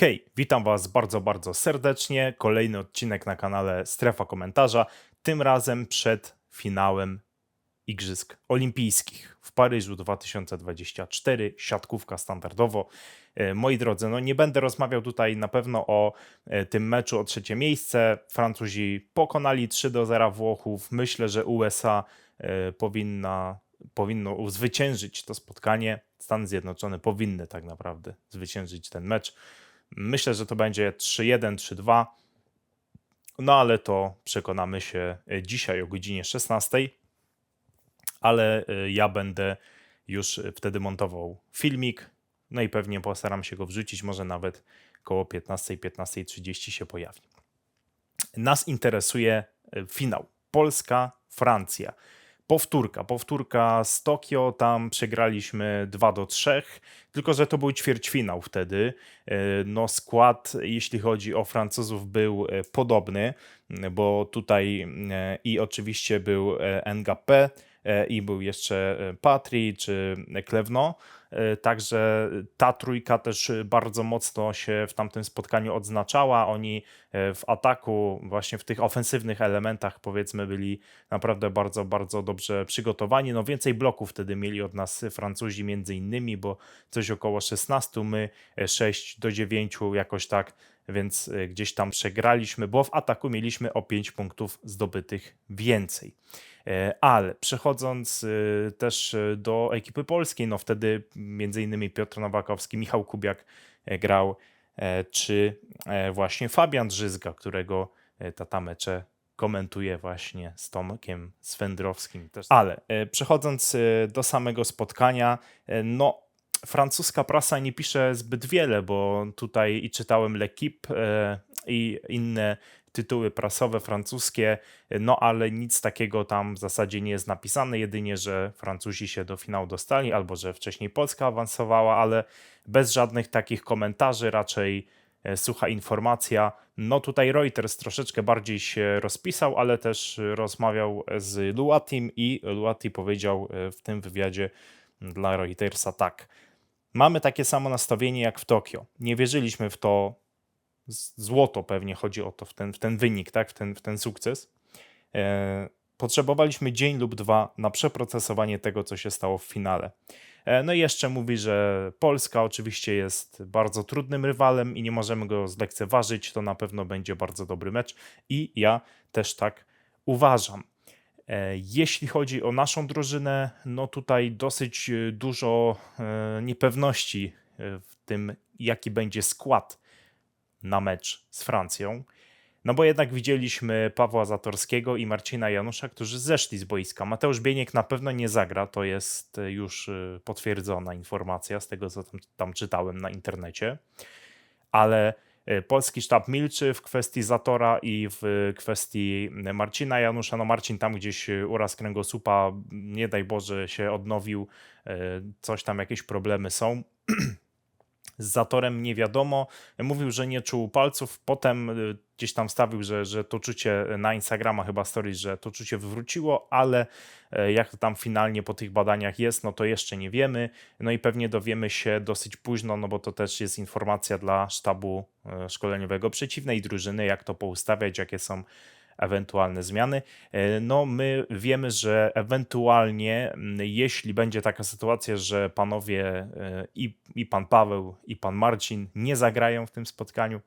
Hej, witam Was bardzo, bardzo serdecznie. Kolejny odcinek na kanale Strefa Komentarza. Tym razem przed finałem Igrzysk Olimpijskich w Paryżu 2024. Siatkówka standardowo. E, Moi drodzy, no nie będę rozmawiał tutaj na pewno o e, tym meczu o trzecie miejsce. Francuzi pokonali 3 do 0 Włochów. Myślę, że USA e, powinna, powinno zwyciężyć to spotkanie. Stany Zjednoczone powinny tak naprawdę zwyciężyć ten mecz. Myślę, że to będzie 3-1, 3-2. No ale to przekonamy się e, dzisiaj o godzinie 16. Ale e, ja będę już e, wtedy montował filmik. No i pewnie postaram się go wrzucić, może nawet koło 15, 15.30 się pojawi. Nas interesuje finał. Polska, Francja. Powtórka, powtórka z Tokio, tam przegraliśmy 2 do 3, tylko że to był ćwierćfinał wtedy. E, No skład, jeśli chodzi o Francuzów, był e, podobny, bo tutaj e, i oczywiście był e, Ngapé, e, i był jeszcze Patry czy Klewno. E, Także ta trójka też bardzo mocno się w tamtym spotkaniu odznaczała. Oni e, w ataku, właśnie w tych ofensywnych elementach, powiedzmy, byli naprawdę bardzo, bardzo dobrze przygotowani. No więcej bloków wtedy mieli od nas Francuzi między innymi, bo coś około 16, my e, 6 do 9 jakoś tak, więc e, gdzieś tam przegraliśmy, bo w ataku mieliśmy o 5 punktów zdobytych więcej. E, Ale przechodząc e, też e, do ekipy polskiej, no wtedy między innymi Piotr Nowakowski, Michał Kubiak grał, czy właśnie Fabian Drzyzga, którego tata mecze komentuje właśnie z Tomkiem Swędrowskim. Też. Ale przechodząc do samego spotkania, no francuska prasa nie pisze zbyt wiele, bo tutaj i czytałem L'Equipe i inne tytuły prasowe francuskie, no ale nic takiego tam w zasadzie nie jest napisane, jedynie, że Francuzi się do finału dostali, albo że wcześniej Polska awansowała, ale bez żadnych takich komentarzy, raczej e, sucha informacja. No tutaj Reuters troszeczkę bardziej się rozpisał, ale też rozmawiał z Luatim i Luati powiedział e, w tym wywiadzie dla Reutersa tak. Mamy takie samo nastawienie jak w Tokio. Nie wierzyliśmy w to złoto pewnie chodzi o to, w ten, w ten wynik, tak? w, ten, w ten sukces. E, potrzebowaliśmy dzień lub dwa na przeprocesowanie tego, co się stało w finale. E, no i jeszcze mówi, że Polska oczywiście jest bardzo trudnym rywalem i nie możemy go zlekceważyć. To na pewno będzie bardzo dobry mecz i ja też tak uważam. E, Jeśli chodzi o naszą drużynę, no tutaj dosyć e, dużo e, niepewności w tym, jaki będzie skład na mecz z Francją. No bo jednak widzieliśmy Pawła Zatorskiego i Marcina Janusza, którzy zeszli z boiska. Mateusz Bieniek na pewno nie zagra, to jest e, już e, potwierdzona informacja z tego, co tam, tam czytałem na internecie. Ale e, polski sztab milczy w kwestii Zatora i w kwestii Marcina Janusza. No Marcin tam gdzieś uraz kręgosłupa, nie daj Boże, się odnowił, coś tam, jakieś problemy są. Z Zatorem nie wiadomo. Mówił, że nie czuł palców. Potem y, gdzieś tam wstawił, że, że to czucie na Instagrama chyba stories, że to czucie wywróciło, ale e, jak to tam finalnie po tych badaniach jest, no to jeszcze nie wiemy. No i pewnie dowiemy się dosyć późno, no bo to też jest informacja dla sztabu e, szkoleniowego przeciwnej drużyny, jak to poustawiać, jakie są ewentualne zmiany. E, No, my wiemy, że ewentualnie, jeśli będzie taka sytuacja, że panowie e, i, i pan Paweł, i pan Marcin nie zagrają w tym spotkaniu,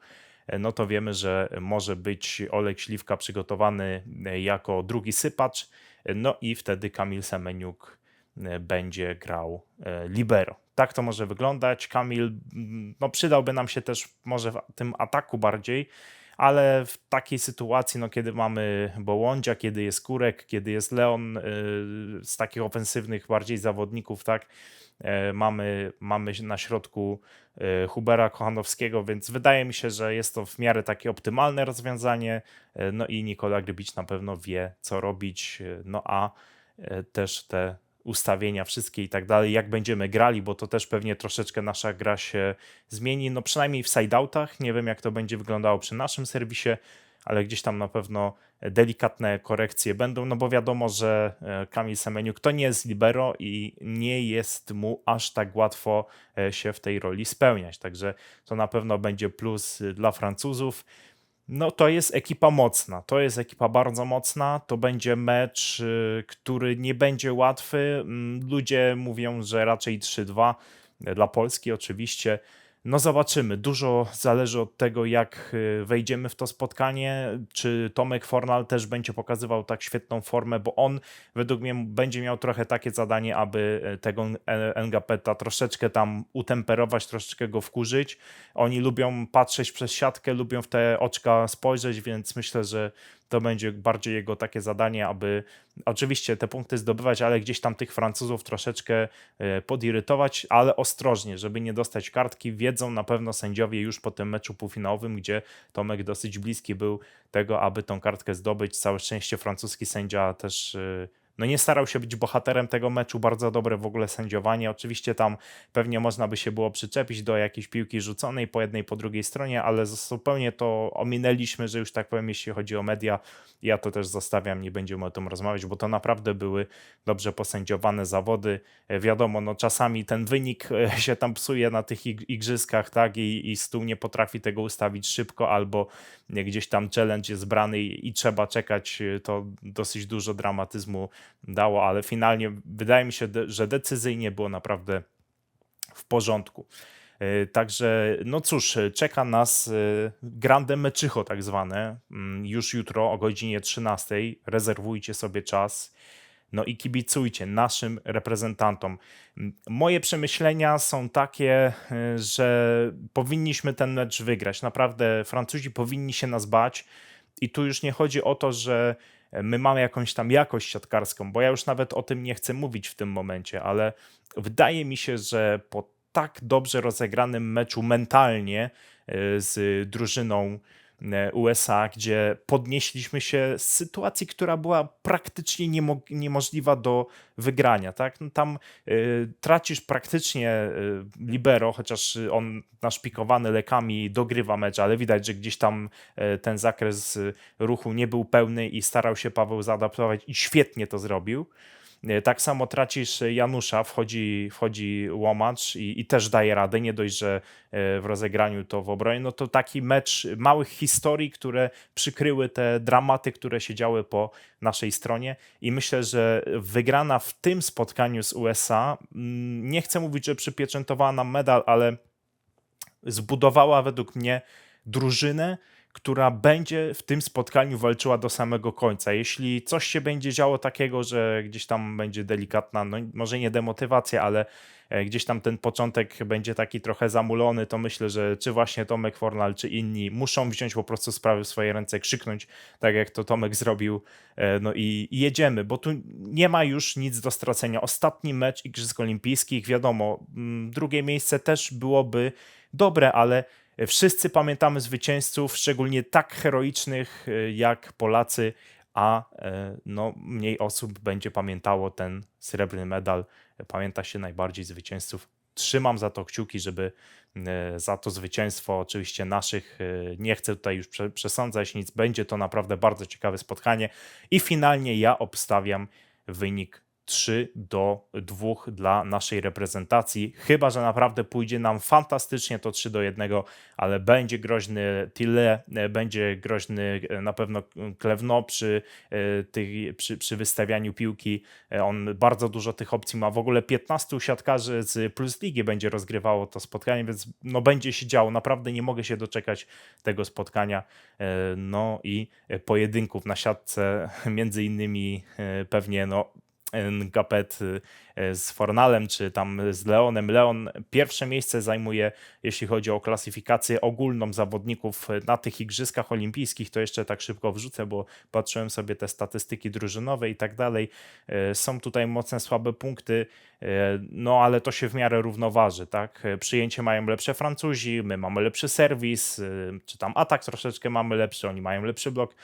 e, no to wiemy, że może być Olek Śliwka przygotowany jako drugi sypacz, no i wtedy Kamil Semeniuk będzie grał libero. Tak to może wyglądać. Kamil, no przydałby nam się też może w tym ataku bardziej, ale w takiej sytuacji, no kiedy mamy Bołądzia, kiedy jest Kurek, kiedy jest Leon y, z takich ofensywnych bardziej zawodników, tak, e, mamy, mamy na środku e, Hubera Kochanowskiego, więc wydaje mi się, że jest to w miarę takie optymalne rozwiązanie, e, no i Nikola Grybicz na pewno wie, co robić, no a też te ustawienia wszystkie i tak dalej, jak będziemy grali, bo to też pewnie troszeczkę nasza gra się zmieni, no przynajmniej w sideoutach, nie wiem jak to będzie wyglądało przy naszym serwisie, ale gdzieś tam na pewno delikatne korekcje będą, no bo wiadomo, że e, Kamil Semeniuk to nie jest libero i nie jest mu aż tak łatwo e, się w tej roli spełniać, także to na pewno będzie plus dla Francuzów. No to jest ekipa mocna, to jest ekipa bardzo mocna, to będzie mecz, y, który nie będzie łatwy. Mm, ludzie mówią, że raczej 3-2 dla Polski oczywiście. No zobaczymy. Dużo zależy od tego, jak y, wejdziemy w to spotkanie. Czy Tomek Fornal też będzie pokazywał tak świetną formę, bo on według mnie będzie miał trochę takie zadanie, aby y, tego Ngapeta troszeczkę tam utemperować, troszeczkę go wkurzyć. Oni lubią patrzeć przez siatkę, lubią w te oczka spojrzeć, więc myślę, że to będzie bardziej jego takie zadanie, aby oczywiście te punkty zdobywać, ale gdzieś tam tych Francuzów troszeczkę e, podirytować, ale ostrożnie, żeby nie dostać kartki. Wiedzą na pewno sędziowie już po tym meczu półfinałowym, gdzie Tomek dosyć bliski był tego, aby tą kartkę zdobyć. Całe szczęście francuski sędzia też e, no nie starał się być bohaterem tego meczu, bardzo dobre w ogóle sędziowanie. Oczywiście tam pewnie można by się było przyczepić do jakiejś piłki rzuconej po jednej, po drugiej stronie, ale zupełnie to ominęliśmy, że już tak powiem, jeśli chodzi o media, ja to też zostawiam, nie będziemy o tym rozmawiać, bo to naprawdę były dobrze posędziowane zawody. E, wiadomo, no czasami ten wynik e, się tam psuje na tych igrzyskach, tak, i, i stół nie potrafi tego ustawić szybko, albo gdzieś tam challenge jest brany i, i trzeba czekać, e, to dosyć dużo dramatyzmu dało, ale finalnie wydaje mi się, że decyzyjnie było naprawdę w porządku. E, także, no cóż, czeka nas e, grande meczycho tak zwane. Mm, już jutro o godzinie 13. Rezerwujcie sobie czas. No i kibicujcie naszym reprezentantom. Moje przemyślenia są takie, e, że powinniśmy ten mecz wygrać. Naprawdę Francuzi powinni się nas bać. I tu już nie chodzi o to, że my mamy jakąś tam jakość siatkarską, bo ja już nawet o tym nie chcę mówić w tym momencie, ale wydaje mi się, że po tak dobrze rozegranym meczu mentalnie e, z drużyną USA, gdzie podnieśliśmy się z sytuacji, która była praktycznie niemo niemożliwa do wygrania. Tak? No tam y, tracisz praktycznie y, libero, chociaż on naszpikowany lekami dogrywa mecz, ale widać, że gdzieś tam y, ten zakres ruchu nie był pełny i starał się Paweł zaadaptować i świetnie to zrobił. E, tak samo tracisz Janusza, wchodzi, wchodzi łomacz i, i, też daje radę, nie dość, że e, w rozegraniu to w obronie, no to taki mecz małych historii, które przykryły te dramaty, które się działy po naszej stronie. I myślę, że wygrana w tym spotkaniu z USA, mm, nie chcę mówić, że przypieczętowała nam medal, ale zbudowała według mnie drużynę, która będzie w tym spotkaniu walczyła do samego końca. Jeśli coś się będzie działo takiego, że gdzieś tam będzie delikatna, no może nie demotywacja, ale e, gdzieś tam ten początek będzie taki trochę zamulony, to myślę, że czy właśnie Tomek Fornal, czy inni muszą wziąć po prostu sprawy w swoje ręce, krzyknąć, tak jak to Tomek zrobił, e, no i, jedziemy, bo tu nie ma już nic do stracenia. Ostatni mecz Igrzysk Olimpijskich, wiadomo, mm, drugie miejsce też byłoby dobre, ale Wszyscy pamiętamy zwycięzców, szczególnie tak heroicznych e, jak Polacy, a e, no, mniej osób będzie pamiętało ten srebrny medal. Pamięta się najbardziej zwycięzców. Trzymam za to kciuki, żeby e, za to zwycięstwo oczywiście naszych, nie chcę tutaj już przesądzać nic, będzie to naprawdę bardzo ciekawe spotkanie i finalnie ja obstawiam wynik 3 do 2 dla naszej reprezentacji. Chyba, że naprawdę pójdzie nam fantastycznie to 3 do 1, ale będzie groźny Tille, będzie groźny e, na pewno Klewno przy, e, tych, przy, przy wystawianiu piłki. E, on bardzo dużo tych opcji ma. W ogóle 15 siatkarzy z Plus Ligi będzie rozgrywało to spotkanie, więc no będzie się działo. Naprawdę nie mogę się doczekać tego spotkania. No i pojedynków na siatce, między innymi pewnie no, Ngapet y, z Fornalem, czy tam z Leonem. Leon pierwsze miejsce zajmuje, jeśli chodzi o klasyfikację ogólną zawodników na tych Igrzyskach Olimpijskich. To jeszcze tak szybko wrzucę, bo patrzyłem sobie te statystyki drużynowe i tak dalej. Y, są tutaj mocne, słabe punkty, y, no ale to się w miarę równoważy, tak? Przyjęcie mają lepsze Francuzi, my mamy lepszy serwis, czy tam atak troszeczkę mamy lepszy, oni mają lepszy blok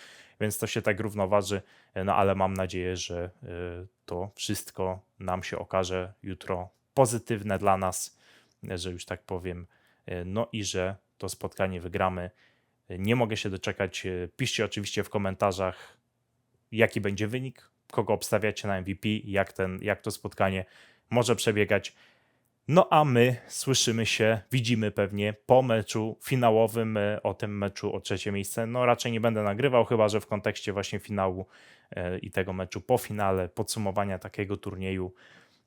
więc to się tak równoważy, no ale mam nadzieję, że y, to wszystko nam się okaże jutro pozytywne dla nas, że już tak powiem, no i że to spotkanie wygramy. Nie mogę się doczekać. E, Piszcie oczywiście w komentarzach, jaki będzie wynik, kogo obstawiacie na MVP, jak, ten, jak to spotkanie może przebiegać. No a my słyszymy się, widzimy pewnie po meczu finałowym, e, o tym meczu o trzecie miejsce. No raczej nie będę nagrywał, chyba że w kontekście właśnie finału e, i tego meczu po finale, podsumowania takiego turnieju.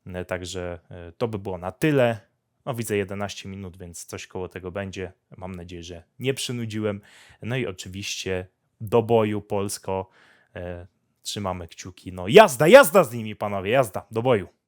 E, Także to by było na tyle. No widzę 11 minut, więc coś koło tego będzie. Mam nadzieję, że nie przynudziłem. No i oczywiście do boju Polsko. Trzymamy kciuki. No jazda, jazda z nimi panowie, jazda, do boju.